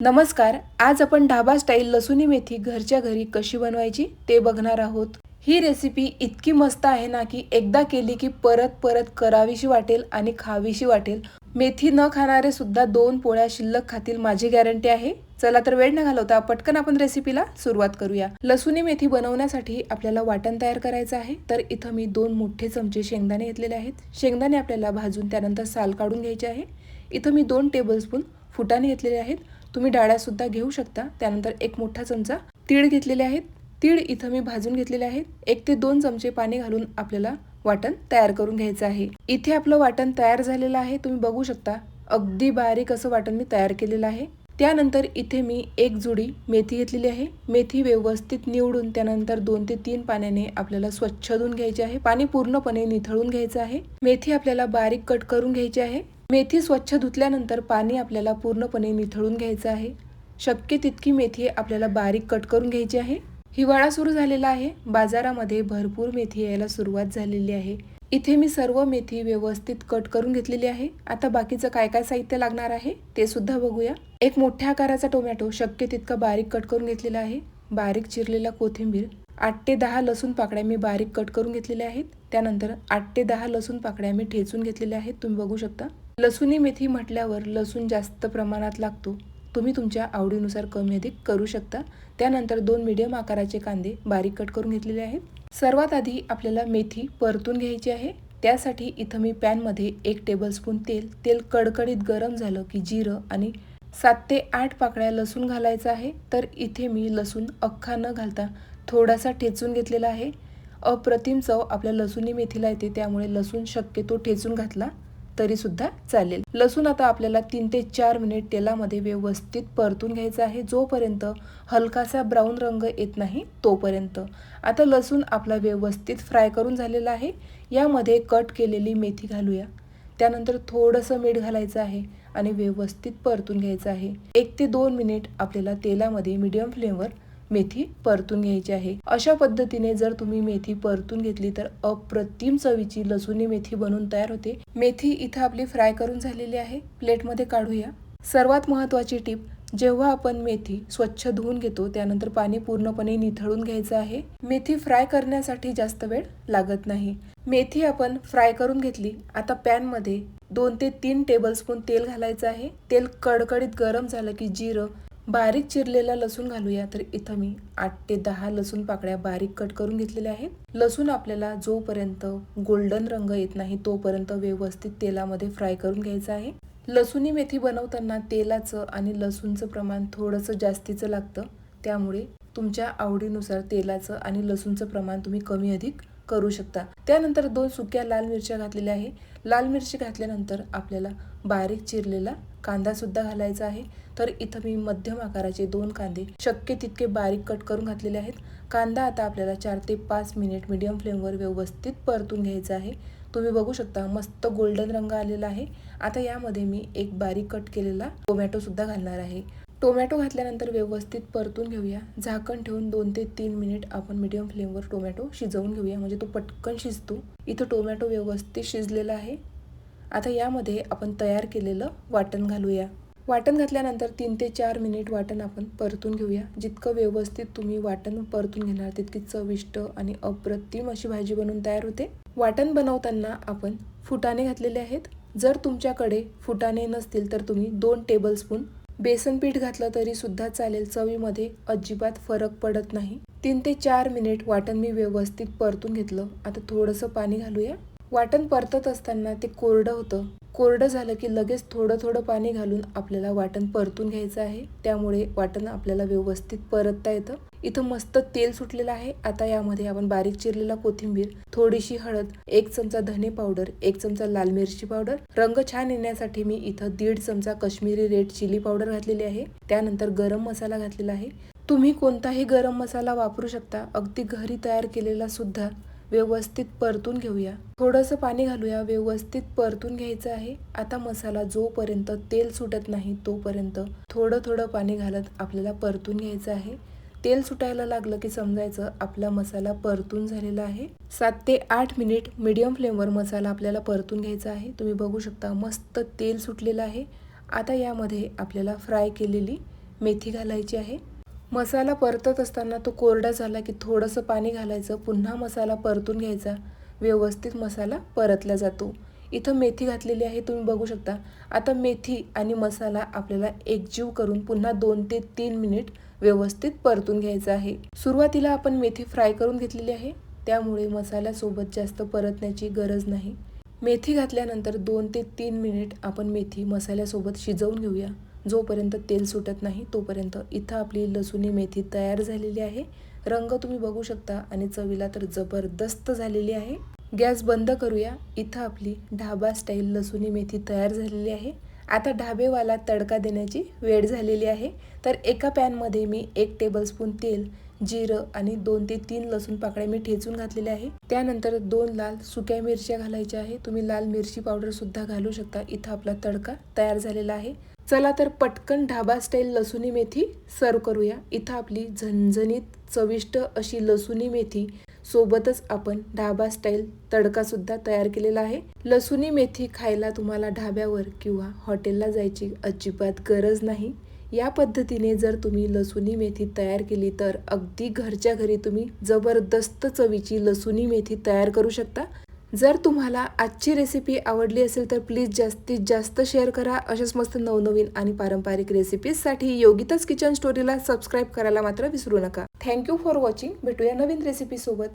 नमस्कार आज आपण ढाबा स्टाईल लसुणी मेथी घरच्या घरी कशी बनवायची ते बघणार आहोत. ही रेसिपी इतकी मस्त आहे ना की एकदा केली की परत परत करावीशी वाटेल आणि खावीशी वाटेल. मेथी न खाणारे सुद्धा दोन पोळ्या शिल्लक खातील माझी गॅरंटी आहे. चला तर वेळ न घालवता पटकन आपण रेसिपीला सुरुवात करूया. लसुणी मेथी बनवण्यासाठी आपल्याला वाटण तयार करायचं आहे. तर इथं मी दोन मोठे चमचे शेंगदाणे घेतलेले आहेत. शेंगदाणे आपल्याला भाजून त्यानंतर साल काढून घ्यायचे आहे. इथं मी दोन टेबलस्पून फुटाणे घेतलेले आहेत. तुम्ही डाळ्यासुद्धा घेऊ शकता. त्यानंतर एक मोठा चमचा तीळ घेतलेले आहेत. तीळ इथं मी भाजून घेतलेले आहेत. एक ते दोन चमचे पाणी घालून आपल्याला वाटण तयार करून घ्यायचं आहे. इथे आपलं वाटण तयार झालेलं आहे. तुम्ही बघू शकता अगदी बारीक असं वाटण मी तयार केलेलं आहे. त्यानंतर इथे मी एक जुडी मेथी घेतलेली आहे. मेथी व्यवस्थित निवडून त्यानंतर दोन ते तीन पाण्याने आपल्याला स्वच्छ धुवून घ्यायचे आहे. पाणी पूर्णपणे निथळून घ्यायचं आहे. मेथी आपल्याला बारीक कट करून घ्यायची आहे. मेथी स्वच्छ धुतल्यानंतर पाणी आपल्याला पूर्णपणे निथळून घ्यायचं आहे. शक्य तितकी मेथी आपल्याला बारीक कट करून घ्यायची आहे. हिवाळा सुरू झालेला आहे. बाजारामध्ये भरपूर मेथी यायला सुरुवात झालेली आहे. इथे मी सर्व मेथी व्यवस्थित कट करून घेतलेली आहे. आता बाकीचं काय काय साहित्य लागणार आहे ते सुद्धा बघूया. एक मोठ्या आकाराचा टोमॅटो शक्य तितका बारीक कट करून घेतलेला आहे. बारीक चिरलेला कोथिंबीर आठ ते दहा लसूण पाकड्या मी बारीक कट करून घेतलेल्या आहेत. त्यानंतर आठ ते दहा लसूण पाकड्या मी ठेचून घेतलेल्या आहेत. तुम्ही बघू शकता. लसुणी मेथी म्हटल्यावर लसूण जास्त प्रमाणात लागतो. तुम्ही तुमच्या आवडीनुसार कमी अधिक करू शकता. त्यानंतर दोन मिडियम आकाराचे कांदे बारीक कट करून घेतलेले आहेत. सर्वात आधी आपल्याला मेथी परतून घ्यायची आहे. त्यासाठी इथं मी पॅनमध्ये एक टेबलस्पून तेल तेल कडकडीत गरम झालं की जिरं आणि सात ते आठ पाकळ्या लसूण घालायचं आहे. तर इथे मी लसूण अख्खा न घालता थोडासा ठेचून घेतलेला आहे. अप्रतिम चव आपल्या लसुणी मेथीला येते. त्यामुळे लसूण शक्यतो ठेचून घातला. तरी सुद्धा चालेल. लसूण आता आपल्याला तीन ते चार मिनिट तेलामध्ये व्यवस्थित परतून घ्यायचा आहे. जोपर्यंत हलकासा ब्राऊन रंग येत नाही तोपर्यंत. आता लसूण आपला व्यवस्थित फ्राय करून झालेला आहे. यामध्ये कट केलेली मेथी घालूया. त्यानंतर थोडंसं मीठ घालायचं आहे आणि व्यवस्थित परतून घ्यायचं आहे. एक ते दोन मिनिट आपल्याला तेलामध्ये मीडियम फ्लेमवर मेथी परतून घ्यायची आहे. अशा पद्धतीने जर तुम्ही मेथी परतून घेतली तर अप्रतिम चवीची लसुणी मेथी बनून तयार होते. मेथी इथं आपली फ्राय करून झालेली आहे. प्लेटमध्ये काढूया. सर्वात महत्वाची टीप जेव्हा आपण मेथी स्वच्छ धुवून घेतो त्यानंतर पाणी पूर्णपणे निथळून घ्यायचं आहे. मेथी फ्राय करण्यासाठी जास्त वेळ लागत नाही. मेथी आपण फ्राय करून घेतली आता पॅनमध्ये दोन ते तीन टेबलस्पून तेल घालायचं आहे. तेल कडकडीत गरम झालं की जिरं बारीक चिरलेला लसूण घालूया. तर इथं मी आठ ते दहा लसूण पाकळ्या बारीक कट करून घेतलेल्या आहेत. लसूण आपल्याला जोपर्यंत गोल्डन रंग येत नाही तोपर्यंत व्यवस्थित तेलामध्ये फ्राय करून घ्यायचं आहे. लसुणी मेथी बनवताना तेलाचं आणि लसूणचं प्रमाण थोडंसं जास्तीचं लागतं. त्यामुळे तुमच्या आवडीनुसार तेलाचं आणि लसूणचं प्रमाण तुम्ही कमी अधिक करू शकता. त्यानंतर दोन सुक्या लाल मिरच्या घातलेल्या आहे. लाल मिरची घातल्यानंतर आपल्याला बारीक चिरलेला कांदा सुद्धा घालायचा आहे. तर इथं मी मध्यम आकाराचे दोन कांदे शक्य तितके बारीक कट करून घातलेले आहेत. कांदा आता आपल्याला चार ते पाच मिनिट मीडियम फ्लेमवर व्यवस्थित परतून घ्यायचा आहे. तुम्ही बघू शकता मस्त गोल्डन रंग आलेला आहे. आता यामध्ये मी एक बारीक कट केलेला टोमॅटोसुद्धा घालणार आहे. टोमॅटो घातल्यानंतर व्यवस्थित परतून घेऊया. झाकण ठेवून दोन ते तीन मिनिट आपण मिडियम फ्लेमवर टोमॅटो शिजवून घेऊया. म्हणजे तो पटकन शिजतो. इथं टोमॅटो व्यवस्थित शिजलेला आहे. आता यामध्ये आपण तयार केलेलं वाटण घालूया. वाटण घातल्यानंतर तीन ते चार मिनिट वाटण आपण परतून घेऊया. जितकं व्यवस्थित तुम्ही वाटण परतून घेणार तितकी चविष्ट आणि अप्रतिम अशी भाजी बनवून तयार होते. वाटण बनवताना आपण फुटाणे घातलेले आहेत. जर तुमच्याकडे फुटाणे नसतील तर तुम्ही दोन टेबलस्पून बेसन पीठ घातलं तरी सुद्धा चालेल. चवीमध्ये अजिबात फरक पडत नाही. तीन ते चार मिनिट वाटण मी व्यवस्थित परतून घेतलं. आता थोडंसं पाणी घालूया. वाटण परतत असताना ते कोरडं होतं. कोरडं झालं की लगेच थोडं थोडं पाणी घालून आपल्याला वाटण परतून घ्यायचं आहे. त्यामुळे वाटण आपल्याला व्यवस्थित परतता येतं. इथं मस्त तेल सुटलेलं आहे. आता यामध्ये आपण बारीक चिरलेला कोथिंबीर थोडीशी हळद एक चमचा धने पावडर एक चमचा लाल मिरची पावडर. रंग छान येण्यासाठी मी इथं दीड चमचा काश्मीरी रेड चिली पावडर घातलेली आहे. त्यानंतर गरम मसाला घातलेला आहे. तुम्ही कोणताही गरम मसाला वापरू शकता. अगदी घरी तयार केलेला सुद्धा व्यवस्थित परतून घेऊया. थोडंसं पाणी घालूया. व्यवस्थित परतून घ्यायचं आहे. आता मसाला जोपर्यंत तेल सुटत नाही तोपर्यंत थोडं थोडं पाणी घालत आपल्याला परतून घ्यायचं आहे. तेल सुटायला लागलं की समजायचं आपला मसाला परतून झालेला आहे. सात ते आठ मिनिट मीडियम फ्लेमवर मसाला आपल्याला परतून घ्यायचा आहे. तुम्ही बघू शकता मस्त तेल सुटलेलं आहे. आता यामध्ये आपल्याला फ्राय केलेली मेथी घालायची आहे. मसाला परतत असताना तो कोरडा झाला की थोडंसं पाणी घालायचं पुन्हा मसाला परतून घ्यायचा. व्यवस्थित मसाला परतला जातो. इथं मेथी घातलेली आहे तुम्ही बघू शकता. आता मेथी आणि मसाला आपल्याला एकजीव करून पुन्हा दोन ते तीन मिनिट व्यवस्थित परतून घ्यायचा आहे. सुरुवातीला आपण मेथी फ्राय करून घेतलेली आहे. त्यामुळे मसाल्यासोबत जास्त परतण्याची गरज नाही. मेथी घातल्यानंतर दोन ते तीन मिनिट आपण मेथी मसाल्यासोबत शिजवून घेऊया. जोपर्यंत तेल सुटत नाही तोपर्यंत इथं आपली लसुणी मेथी तयार झालेली आहे. रंग तुम्ही बघू शकता आणि चवीला तर जबरदस्त झालेली आहे. गॅस बंद करूया. इथं आपली ढाबा स्टाईल लसुणी मेथी तयार झालेली आहे. आता ढाबेवाला तडका देण्याची वेळ झालेली आहे. तर एका पॅनमध्ये मी एक टेबलस्पून तेल जिरं आणि दोन ते तीन लसूण पाकळ्या मी ठेचून घातलेल्या आहे. त्यानंतर दोन लाल सुक्या मिरच्या घालायच्या आहे. तुम्ही लाल मिरची पावडर सुद्धा घालू शकता. इथं आपला तडका तयार झालेला आहे. चला तर पटकन ढाबा स्टाईल लसुणी मेथी सर्व करूया. इथं आपली झणझणीत चविष्ट अशी लसुणी मेथी सोबतच आपण ढाबा स्टाईल तडकासुद्धा तयार केलेला आहे. लसुणी मेथी खायला तुम्हाला ढाब्यावर किंवा हॉटेलला जायची अजिबात गरज नाही. या पद्धतीने जर तुम्ही लसुणी मेथी तयार केली तर अगदी घरच्या घरी तुम्ही जबरदस्त चवीची लसुणी मेथी तयार करू शकता. जर तुम्हाला आजची रेसिपी आवडली असेल तर प्लीज जास्तीत जास्त शेअर करा. अशाच मस्त नवनवीन आणि पारंपरिक रेसिपीजसाठी योगिताच किचन स्टोरीला सबस्क्राईब करायला मात्र विसरू नका. थँक्यू फॉर वॉचिंग भेटूया नवीन रेसिपीसोबत